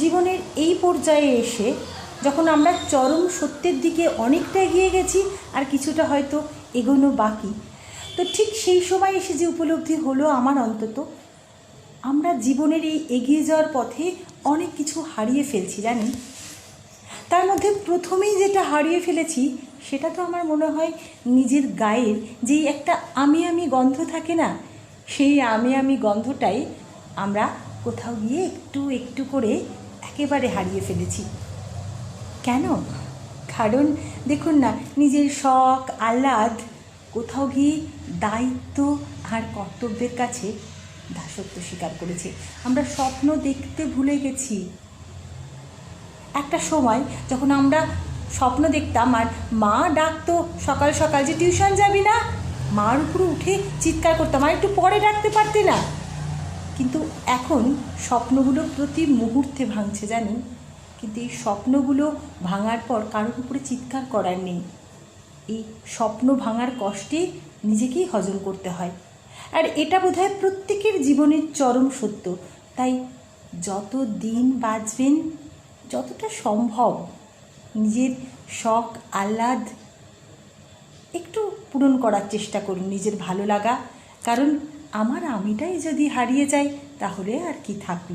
জীবনের এই পর্যায়ে এসে যখন আমরা চরম সত্যের দিকে অনেকটা এগিয়ে গেছি, আর কিছুটা হয়তো এগোনো বাকি। তো ঠিক সেই সময় এসে যে উপলব্ধি হলো আমার অন্তত, আমরা জীবনের এই এগিয়ে যাওয়ার পথে অনেক কিছু হারিয়ে ফেলছি জানি তার মধ্যে প্রথমেই যেটা হারিয়ে ফেলেছি, সেটা তো আমার মনে হয় নিজের গায়ের যেই একটা আমি আমি গন্ধ থাকে না, সেই আমি আমি গন্ধটাই আমরা কোথাও গিয়ে একটু একটু করে একেবারে হারিয়ে ফেলেছি। কেন? কারণ দেখুন না, নিজের শখ, আহ্লাদ, কোথাও গিয়ে দায়িত্ব আর কর্তব্যের কাছে দাসত্ব স্বীকার করেছে। আমরা স্বপ্ন দেখতে ভুলে গেছি। একটা সময় যখন আমরা স্বপ্ন দেখতাম আর মা ডাকতো, সকাল সকাল যে টিউশন যাবি না? মার উপরে উঠে চিৎকার করতাম, আর একটু পরে ডাকতে পারতি না? কিন্তু এখন স্বপ্নগুলো প্রতি মুহূর্তে ভাঙছে জানেন কিন্তু এই স্বপ্নগুলো ভাঙার পর কারোর উপরে চিৎকার করার নেই। এই স্বপ্ন ভাঙার কষ্টে নিজেকেই হজম করতে হয়। আর এটা বোধহয় প্রত্যেকের জীবনের চরম সত্য। তাই যত দিন বাঁচবেন, যতটা সম্ভব নিজের শখ, আহ্লাদ একটু পূরণ করার চেষ্টা করুন। নিজের ভালো লাগা। কারণ আমার আমিটাই যদি হারিয়ে যায় তাহলে আর কি থাকল?